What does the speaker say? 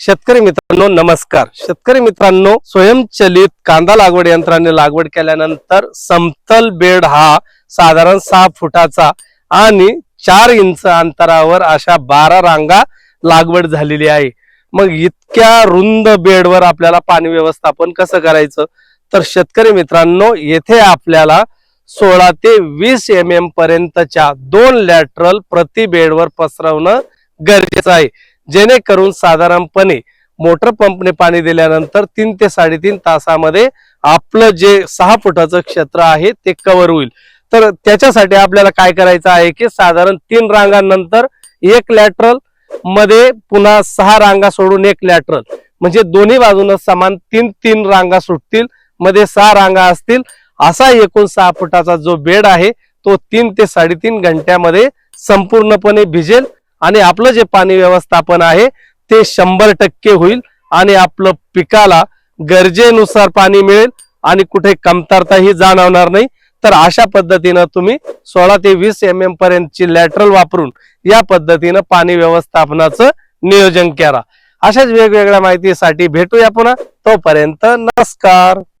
शेतकरी मित्रांनो नमस्कार. शेतकरी मित्रांनो स्वयंचलित कांदा लागवड यंत्राने लागवड केल्यानंतर समतल बेड हा साधारण सहा फुटाचा आणि चार इंच अंतरावर अशा बारा रांगा लागवड झालेली आहे. मग इतक्या रुंद बेडवर आपल्याला पाणी व्यवस्थापन कसं करायचं? तर शेतकरी मित्रांनो येथे आपल्याला सोळा ते वीस एम एम पर्यंतच्या दोन लॅटरल प्रति बेडवर पसरवणं गरजेचं आहे. जेणेकरून साधारणपणे मोटर पंपने पाणी दिल्यानंतर तीन ते साडेतीन तासामध्ये आपलं जे सहा फुटाचं क्षेत्र आहे ते कव्हर होईल. तर त्याच्यासाठी आपल्याला काय करायचं आहे की साधारण तीन रांगांनंतर एक लॅटरलमध्ये पुन्हा सहा रांगा सोडून एक लॅटरल म्हणजे दोन्ही बाजूनं समान तीन तीन रांगा सुटतील मध्ये सहा रांगा असतील. असा एकूण सहा फुटाचा जो बेड आहे तो तीन ते साडेतीन घंट्यामध्ये संपूर्णपणे भिजेल. आणि आपलं जे पाणी व्यवस्थापन आहे ते शंभर टक्के होईल आणि आपलं पिकाला गरजेनुसार पाणी मिळेल आणि कुठे कमतरताही जाणवणार नाही. तर अशा पद्धतीनं तुम्ही सोळा ते वीस एम एम पर्यंतची लॅटरल वापरून या पद्धतीनं पाणी व्यवस्थापनाचं नियोजन करा. अशाच वेगवेगळ्या माहितीसाठी भेटूया पुन्हा. तोपर्यंत नमस्कार.